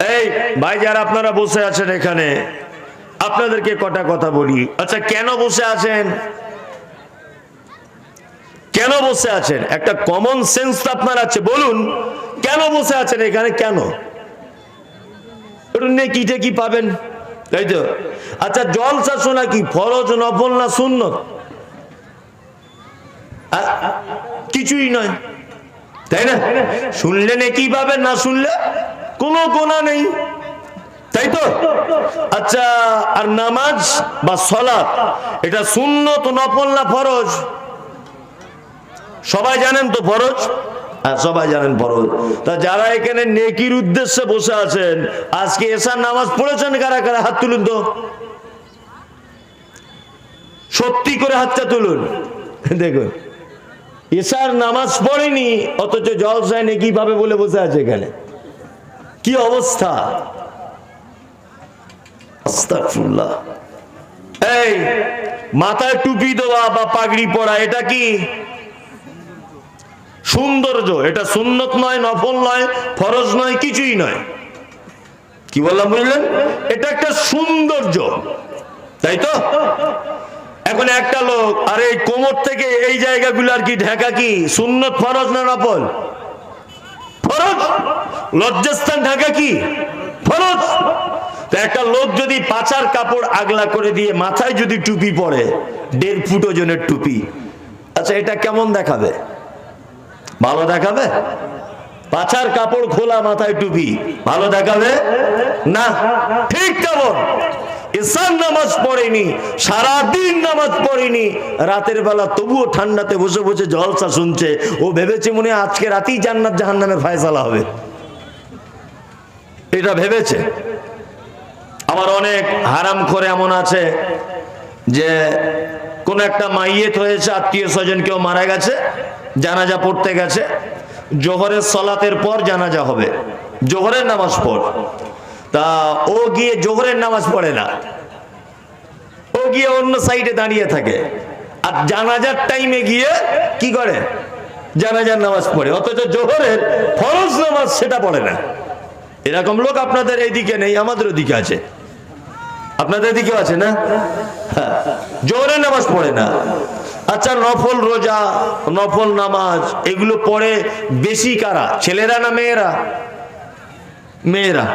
এই, ভাই যারা আপনারা বসে আছেন এখানে, আপনাদেরকে কটা কথা বলি। আচ্ছা কেন বসে আছেন? কেন বসে আছেন? একটা কমন সেন্স তো আপনার আছে, বলুন। কেন বসে আছেন এখানে? কেন? নেকিটা কি পাবেন। তাই তো? আচ্ছা জলসা শোনা কি? ফরজ নফল না শূন্য কিছুই নয়। তাই না? শুনলে নেকি পাবেন, না শুনলে কোনো গোনা নেই। তাই তো? আচ্ছা আর নামাজ বা সলাৎ, এটা শূন্য তো নফল না ফরজ? সবাই জানেন তো ফরজ? হ্যাঁ সবাই জানেন ফরজ। তা যারা এখানে নেকির উদ্দেশ্যে বসে আছেন, আজকে এসার নামাজ পড়েছেন কারা কারা? হাত তুলুন তো। সত্যি করে হাতটা তুলুন। দেখুন, এসার নামাজ পড়েনি, অথচ জলসায় নেকি পাবে বলে বসে আছে এখানে। কি অবস্থা? এই, মাথায় টুপি দেওয়া বা পাগড়ি পরা, এটা কি? সৌন্দর্য, এটা সুন্নত নয়, নফল নয়, ফরজ নয়, কিছুই নয়। কি বললাম, বুঝলেন? এটা একটা সৌন্দর্য। তাই তো? এখন একটা লোক, আরে এই কোমর থেকে এই জায়গাগুলো আর কি ঢাকা কি? সুন্নত, ফরজ না নফল? ফরজ? লজ্জাস্থান ঢাকা কি? ফরজ একটা লোক যদি পাচার কাপড় আগলা করে দিয়ে মাথায় যদি টুপি পরে, দেড় ফুট ওজনের টুপি আচ্ছা এটা কেমন দেখাবে? ভালো দেখাবে? পাচার কাপড় খোলা মাথায় টুপি, ভালো দেখাবে? না, ঠিক কেমন ইসান নামাজ পড়েনি, সারাদিন নামাজ পড়েনি, রাতের বেলা তবুও ঠান্ডাতে বসে বসে জলসা শুনছে। ও ভেবেছে মনে আজকে রাতেই জান্নাত জাহান নামে ফায়সালা হবে। এটা ভেবেছে। আমার অনেক হারাম করে এমন আছে যে কোন একটা মাইয়েত হয়েছে, আত্মীয় স্বজন কেউ মারা গেছে, জানাজা পড়তে গেছে, জোহরের সলাতের পর জানাজা হবে, জোহরের নামাজ পড়। তা ও গিয়ে জোহরের নামাজ পড়ে না। ও গিয়ে অন্য সাইডে দাঁড়িয়ে থাকে। আর জানাজার টাইমে গিয়ে কি করে? জানাজার নামাজ পড়ে। অথচ জোহরের ফরজ নামাজ সেটা পড়ে না। এরকম লোক আপনাদের এইদিকে নেই, আমাদের ওদিকে আছে। আপনাদের দিকেও আছে না? হ্যাঁ। জোহরে নামাজ পড়ে না। আচ্ছা নফল রোজা, নফল নামাজ, এগুলো পড়ে বেশি কারা? ছেলেরা না মেয়েরা? মেয়েরা।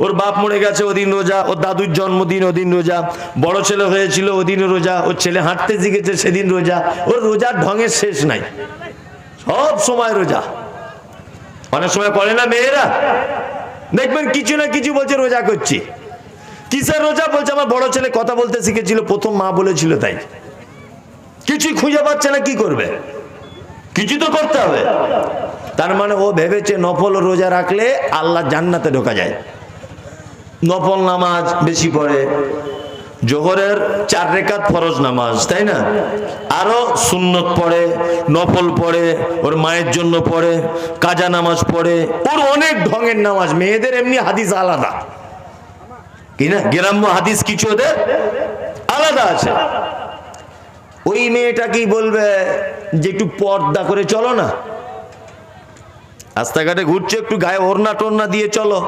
ওর বাপ মরে গেছে, ওদিন রোজা, ওর দাদুর জন্মদিন ওদিন রোজা, বড় ছেলে হয়েছিল ওদিন রোজা, ওর ছেলে হাঁটতে শিখেছে সেদিন রোজা, ওর রোজার ঢঙের শেষ নাই। সব সময় রোজা। অনেক সময় পড়ে না মেয়েরা? দেখবেন কিছু না কিছু বলছে, রোজা করছি। কিসের রোজা? বলছে, আমার বড় ছেলে কথা বলতে শিখেছিল, প্রথম মা বলেছিল তাই। কিছুই খুঁজে পাচ্ছে না, কি করবে? কিছু তো করতে হবে। তার মানে ও ভেবেছে, নফল রোজা রাখলে আল্লাহ জান্নাতে ঢোকা যায়। নফল নামাজ বেশি পড়ে জোহরের চার রেখাত ফরজ নামাজ, তাই না? আরও সুন্নত পড়ে, নফল পড়ে, ওর মায়ের জন্য পড়ে, কাজা নামাজ পড়ে, ওর অনেক ঢঙের নামাজ, মেয়েদের এমনি হাদিস আলাদা। কি না? গ্রাম্য হাদিস কিছু ওদের আলাদা আছে। ওই মেয়েটা কি বলবে যে একটু পর্দা করে চলো না? রাস্তাঘাটে ঘুরছে, একটু গায়ে ওড়না টোড়না দিয়ে চলো।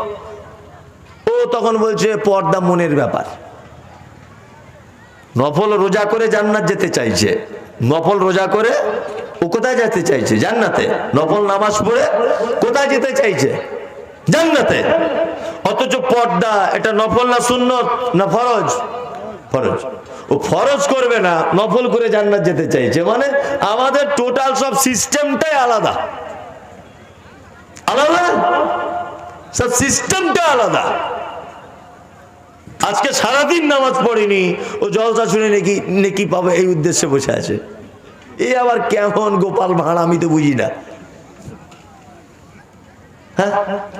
ও তখন বলছে, পর্দা মনের ব্যাপার। নফল রোজা করে জান্নাত যেতে চাইছে। নফল রোজা করে ও কোথায় যেতে চাইছে? জান্নাতে। নফল নামাজ পড়ে কোথায় যেতে চাইছে? জান্নাতে। অথচ পর্দা, এটা নফল না সুন্নত না ফরজ? ফরজ। ও ফরজ করবে না, নফল করে জান্নাত যেতে চাইছে। মানে আমাদের টোটাল সব সিস্টেমটাই আলাদা। আলাদা? সব সিস্টেমটা আলাদা। আজকে সারাদিন নামাজ পড়িনি, ও জলসা শুনে নাকি, নেকি পাবে এই উদ্দেশ্যে বসে আছে। এ আবার কেমন গোপাল ভাঁড়, আমি তো বুঝি না। হ্যাঁ?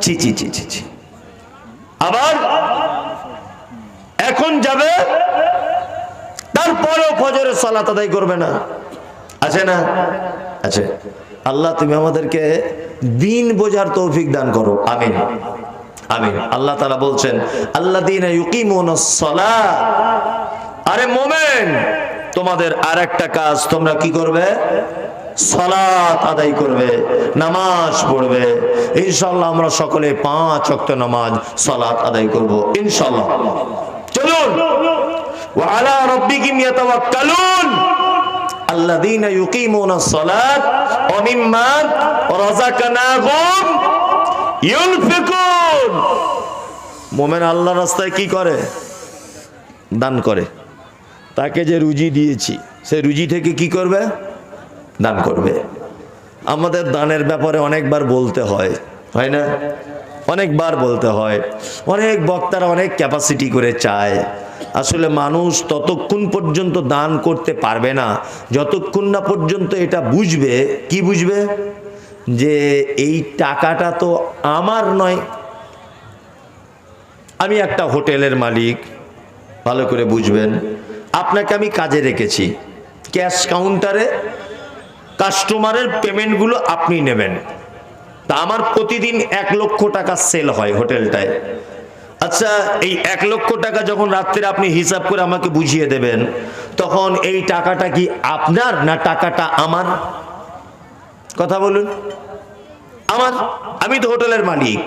ছি ছি ছি ছি। আবার এখন যাবে, তারপরেও ফজরের সালাত আদায় করবে না। আছে না? আছে। আল্লাহ, তুমি আমাদেরকে দিন বোঝার তৌফিক দান করো। আমিন। আমিন। আল্লাহ তারা বলছেন আল্লাহ দিন আরে মোমেন, তোমাদের আর একটা কাজ তোমরা কি করবে? সালাত আদায় করবে, নামাজ পড়বে। ইনশাল্লাহ আমরা সকলে পাঁচ অক্ত নামাজ সালাত আদায় করব ইনশাল্লাহ চলুন। ওয়ালা রব্বিকিম ইয়াতাওয়াক্কালুন। আল্লাযীনা ইউকিমুনাস সালাত ওয়া মিম্মা রাযাকনাহুম, ইউনফিকুন মোমেন আল্লাহ রাস্তায় কি করে? দান করে। তাকে যে রুজি দিয়েছি, সে রুজি থেকে কি করবে? দান করবে। আমাদের দানের ব্যাপারে অনেকবার বলতে হয় হয় না? অনেকবার বলতে হয়। অনেক বক্তারা অনেক ক্যাপাসিটি করে চায়। আসলে মানুষ ততক্ষণ পর্যন্ত দান করতে পারবে না। যতক্ষণ না পর্যন্ত এটা বুঝবে, কি বুঝবে? যে এই টাকাটা তো আমার নয় আমি একটা হোটেলের মালিক। ভালো করে বুঝবেন। আপনাকে আমি কাজে রেখেছি। ক্যাশ কাউন্টারে কাস্টমারের পেমেন্টগুলো আপনি নেবেন। তা আমার প্রতিদিন এক লক্ষ টাকা সেল হয় হোটেলটায়। আচ্ছা এই এক লক্ষ টাকা যখন রাত্রে আপনি হিসাব করে আমাকে বুঝিয়ে দেবেন, তখন এই টাকাটা কি আপনার না টাকাটা আমার? কথা বলুন। আমার? আমি তো হোটেলের মালিক,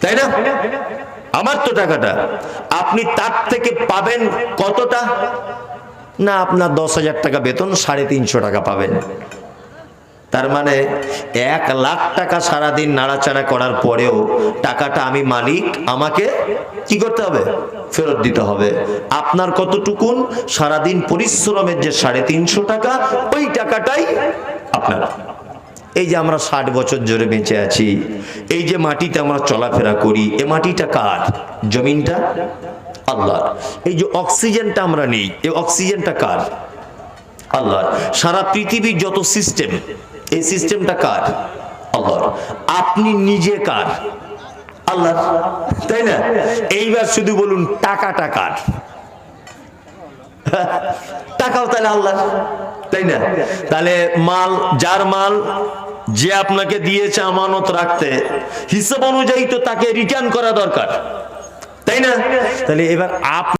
তাই না? আমার তো টাকাটা। আপনি তার থেকে পাবেন কতটা? না, আপনার দশ হাজার টাকা বেতন, সাড়ে তিনশো টাকা পাবেন। তার মানে এক লাখ টাকা সারাদিন নাড়াচাড়া করার পরেও টাকাটা আমি মালিক, আমাকে কি করতে হবে? ফেরত দিতে হবে। আপনার কতটুকুন? সারাদিন পরিশ্রমের যে সাড়ে তিনশো টাকা, ওই টাকাটাই আপনার। এই যে আমরা ষাট বছর জোরে বেঁচে আছি, এই যে মাটিতে আমরা চলাফেরা করি, এ মাটিটা কার? জমিনটা আল্লাহ এই যে অক্সিজেনটা আমরা নেই এই অক্সিজেনটা কার? আল্লাহ সারা পৃথিবীর যত সিস্টেম, এই সিস্টেমটা কার? আল্লাহ আপনি নিজে কার? আল্লাহ তাই না? এইবার শুধু বলুন, টাকাটা কার? টাকাও তাহলে আল্লাহ তাই না? তাহলে মাল, যার মাল যে আপনাকে দিয়েছে আমানত রাখতে, হিসাব অনুযায়ী তো তাকে রিটার্ন করা দরকার, তাই না? তাহলে এবার আপ